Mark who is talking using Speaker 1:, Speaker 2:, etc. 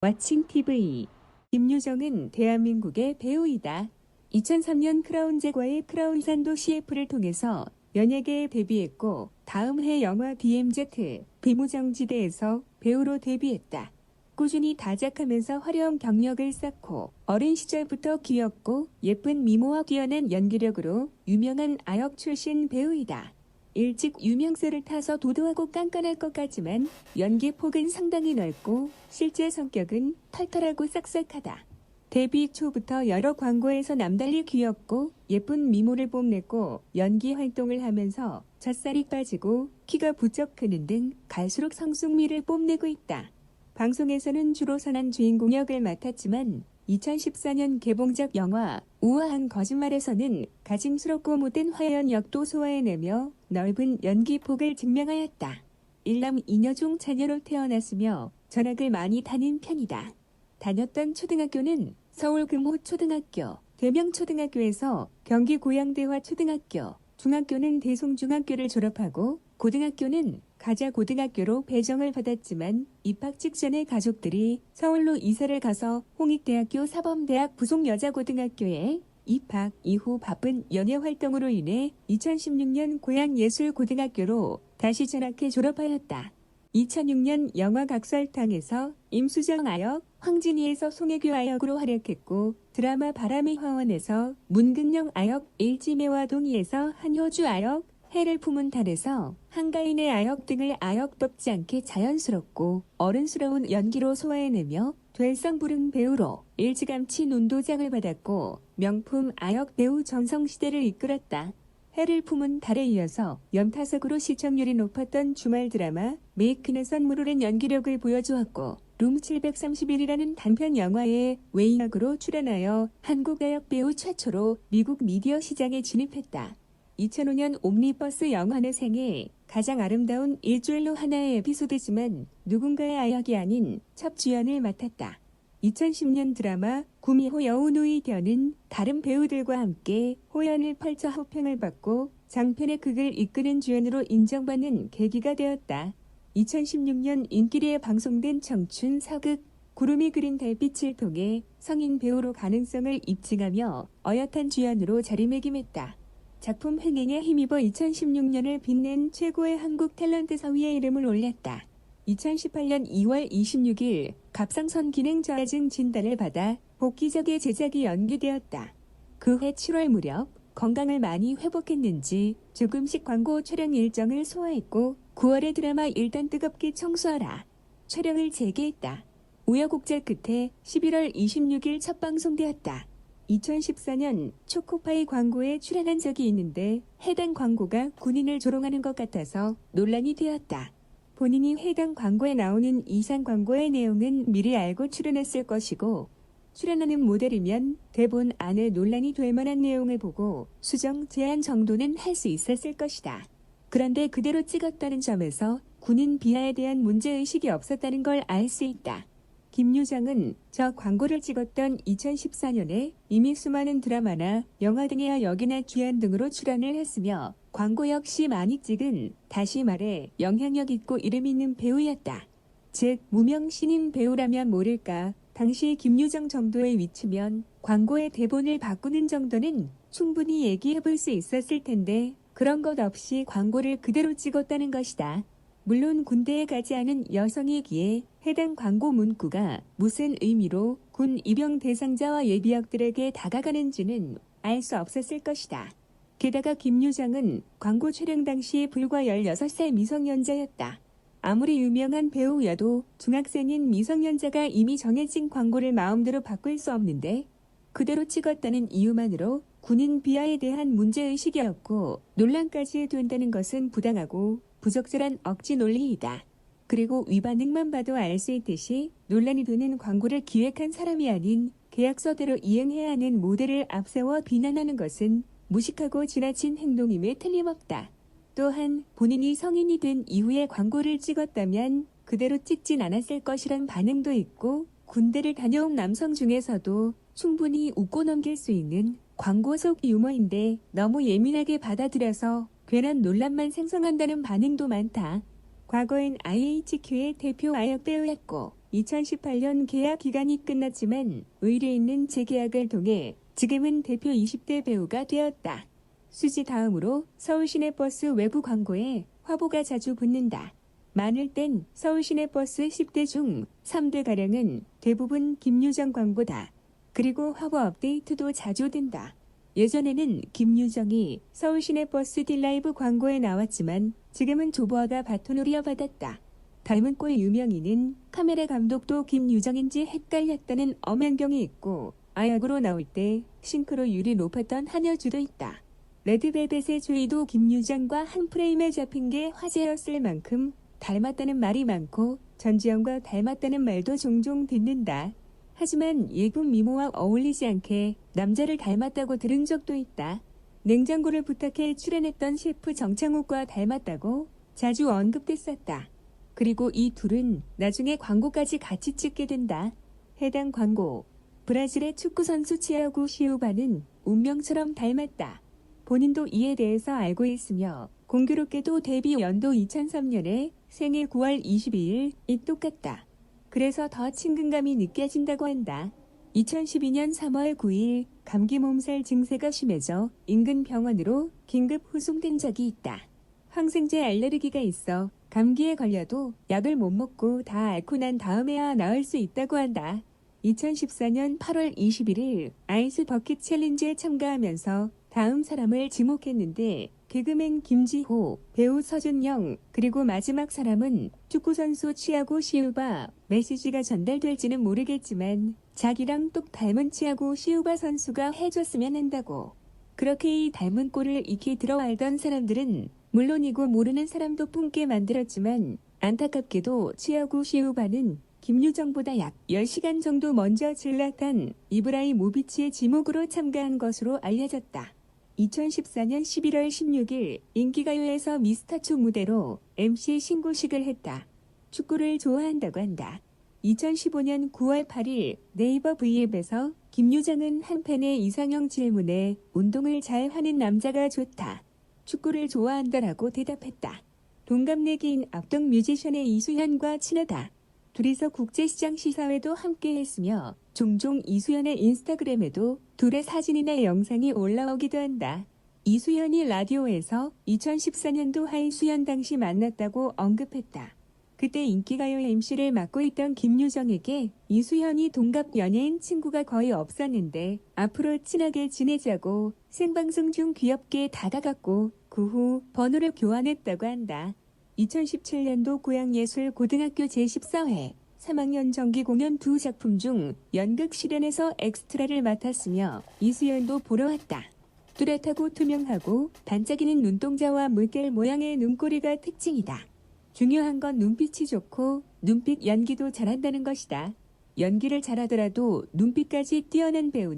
Speaker 1: 왓칭TV 김유정은 대한민국의 배우이다. 2003년 크라운 제과의 크라운 산도 CF를 통해서 연예계에 데뷔했고 다음 해 영화 DMZ 비무정지대에서 배우로 데뷔했다. 꾸준히 다작하면서 화려한 경력을 쌓고 어린 시절부터 귀엽고 예쁜 미모와 뛰어난 연기력으로 유명한 아역 출신 배우이다. 일찍 유명세를 타서 도도하고 깐깐할 것 같지만 연기 폭은 상당히 넓고 실제 성격은 털털하고 싹싹하다. 데뷔 초부터 여러 광고에서 남달리 귀엽고 예쁜 미모를 뽐냈고 연기 활동을 하면서 젖살이 빠지고 키가 부쩍 크는 등 갈수록 성숙미를 뽐내고 있다. 방송에서는 주로 선한 주인공 역을 맡았지만 2014년 개봉작 영화 우아한 거짓말에서는 가증스럽고 못된 화연 역도 소화해내며 넓은 연기 폭을 증명하였다. 일남 이녀중 자녀로 태어났으며 전학을 많이 다닌 편이다. 다녔던 초등학교는 서울 금호초등학교, 대명초등학교에서 경기 고양대화 초등학교, 중학교는 대송중학교를 졸업하고 고등학교는 가자 고등학교로 배정을 받았지만 입학 직전에 가족들이 서울로 이사를 가서 홍익대학교 사범대학 부속여자고등학교에 입학 이후 바쁜 연예 활동으로 인해 2016년 고양예술고등학교로 다시 전학해 졸업하였다. 2006년 영화 각설탕에서 임수정 아역, 황진이에서 송혜교 아역으로 활약했고 드라마 바람의 화원에서 문근영 아역, 일지매와 동의에서 한효주 아역, 해를 품은 달에서 한가인의 아역 등을 아역덥지 않게 자연스럽고 어른스러운 연기로 소화해내며 될성부른 배우로 일찌감치 눈도장을 받았고 명품 아역 배우 전성시대를 이끌었다. 해를 품은 달에 이어서 연타석으로 시청률이 높았던 주말 드라마 메이큰의 선물을 연기력을 보여주었고 룸 731이라는 단편 영화에 외인역으로 출연하여 한국 아역 배우 최초로 미국 미디어 시장에 진입했다. 2005년 옴니버스 영화의 생애 가장 아름다운 일주일로 하나의 에피소드지만 누군가의 아역이 아닌 첫 주연을 맡았다. 2010년 드라마 구미호 여우누이 견은 다른 배우들과 함께 호연을 펼쳐 호평을 받고 장편의 극을 이끄는 주연으로 인정받는 계기가 되었다. 2016년 인기리에 방송된 청춘 사극 구름이 그린 달빛을 통해 성인 배우로 가능성을 입증하며 어엿한 주연으로 자리매김했다. 작품 흥행에 힘입어 2016년을 빛낸 최고의 한국 탤런트 서위에 이름을 올렸다. 2018년 2월 26일 갑상선 기능 저하증 진단을 받아 복귀작의 제작이 연기되었다. 그 해 7월 무렵 건강을 많이 회복했는지 조금씩 광고 촬영 일정을 소화했고 9월에 드라마 일단 뜨겁게 청소하라 촬영을 재개했다. 우여곡절 끝에 11월 26일 첫 방송되었다. 2014년 초코파이 광고에 출연한 적이 있는데 해당 광고가 군인을 조롱하는 것 같아서 논란이 되었다. 본인이 해당 광고에 나오는 이상 광고의 내용은 미리 알고 출연했을 것이고 출연하는 모델이면 대본 안에 논란이 될 만한 내용을 보고 수정 제한 정도는 할 수 있었을 것이다. 그런데 그대로 찍었다는 점에서 군인 비하에 대한 문제의식이 없었다는 걸 알 수 있다. 김유정은 저 광고를 찍었던 2014년에 이미 수많은 드라마나 영화 등의 역이나 주연 등으로 출연을 했으며 광고 역시 많이 찍은 다시 말해 영향력 있고 이름 있는 배우였다. 즉 무명 신인 배우라면 모를까 당시 김유정 정도의 위치면 광고의 대본을 바꾸는 정도는 충분히 얘기해 볼 수 있었을 텐데 그런 것 없이 광고를 그대로 찍었다는 것이다. 물론 군대에 가지 않은 여성이기에 해당 광고 문구가 무슨 의미로 군 입영 대상자와 예비역들에게 다가가는지는 알 수 없었을 것이다. 게다가 김유정은 광고 촬영 당시 불과 16살 미성년자였다. 아무리 유명한 배우여도 중학생인 미성년자가 이미 정해진 광고를 마음대로 바꿀 수 없는데 그대로 찍었다는 이유만으로 군인 비하에 대한 문제의식이었고 논란까지 된다는 것은 부당하고 부적절한 억지 논리이다. 그리고 위반능만 봐도 알 수 있듯이 논란이 되는 광고를 기획한 사람이 아닌 계약서대로 이행해야 하는 모델을 앞세워 비난하는 것은 무식하고 지나친 행동임에 틀림없다. 또한 본인이 성인이 된 이후에 광고를 찍었다면 그대로 찍진 않았을 것이란 반응도 있고 군대를 다녀온 남성 중에서도 충분히 웃고 넘길 수 있는 광고 속 유머인데 너무 예민하게 받아들여서 괜한 논란만 생성한다는 반응도 많다. 과거엔 IHQ의 대표 아역 배우였고 2018년 계약 기간이 끝났지만 의뢰 있는 재계약을 통해 지금은 대표 20대 배우가 되었다. 수지 다음으로 서울 시내버스 외부 광고에 화보가 자주 붙는다. 많을 땐 서울 시내버스 10대 중 3대가량은 대부분 김유정 광고다. 그리고 화보 업데이트도 자주 된다. 예전에는 김유정이 서울 시내버스 딜라이브 광고에 나왔지만 지금은 조보아가 바톤을 이어받았다. 닮은 꼴 유명인은 카메라 감독도 김유정인지 헷갈렸다는 엄연경이 있고 아역으로 나올 때 싱크로율이 높았던 한여주도 있다. 레드벨벳의 주의도 김유정과 한 프레임에 잡힌 게 화제였을 만큼 닮았다는 말이 많고 전지현과 닮았다는 말도 종종 듣는다. 하지만 예군 미모와 어울리지 않게 남자를 닮았다고 들은 적도 있다. 냉장고를 부탁해 출연했던 셰프 정창욱과 닮았다고 자주 언급됐었다. 그리고 이 둘은 나중에 광고까지 같이 찍게 된다. 해당 광고. 브라질의 축구선수 치아고 시우바는 운명처럼 닮았다. 본인도 이에 대해서 알고 있으며 공교롭게도 데뷔 연도 2003년에 생일 9월 22일 이 똑같다. 그래서 더 친근감이 느껴진다고 한다. 2012년 3월 9일 감기 몸살 증세가 심해져 인근 병원으로 긴급 후송된 적이 있다. 항생제 알레르기가 있어 감기에 걸려도 약을 못 먹고 다 앓고 난 다음에야 나을 수 있다고 한다. 2014년 8월 21일 아이스 버킷 챌린지에 참가하면서 다음 사람을 지목했는데 개그맨 김지호, 배우 서준영, 그리고 마지막 사람은 축구선수 치아고 시우바 메시지가 전달될지는 모르겠지만 자기랑 똑 닮은 치아고 시우바 선수가 해줬으면 한다고. 그렇게 이 닮은 꼴을 익히 들어 알던 사람들은 물론이고 모르는 사람도 품게 만들었지만 안타깝게도 치아고 시우바는 김유정보다 약 10시간 정도 먼저 질라탄 이브라이 모비치의 지목으로 참가한 것으로 알려졌다. 2014년 11월 16일 인기가요에서 미스터초 무대로 MC 신고식을 했다. 축구를 좋아한다고 한다. 2015년 9월 8일 네이버 V앱에서 김유정은 한 팬의 이상형 질문에 운동을 잘 하는 남자가 좋다. 축구를 좋아한다라고 대답했다. 동갑내기인 악동 뮤지션의 이수현과 친하다. 둘이서 국제시장 시사회도 함께 했으며 종종 이수연의 인스타그램에도 둘의 사진이나 영상이 올라오기도 한다. 이수연이 라디오에서 2014년도 하이수연 당시 만났다고 언급했다. 그때 인기가요 MC를 맡고 있던 김유정에게 이수연이 동갑 연예인 친구가 거의 없었는데 앞으로 친하게 지내자고 생방송 중 귀엽게 다가갔고 그 후 번호를 교환했다고 한다. 2017년도 고양예술 고등학교 제14회 3학년 정기 공연 두 작품 중 연극 실현에서 엑스트라를 맡았으며 이수연도 보러 왔다. 뚜렷하고 투명하고 반짝이는 눈동자와 물결 모양의 눈꼬리가 특징이다. 중요한 건 눈빛이 좋고 눈빛 연기도 잘한다는 것이다. 연기를 잘하더라도 눈빛까지 뛰어난 배우는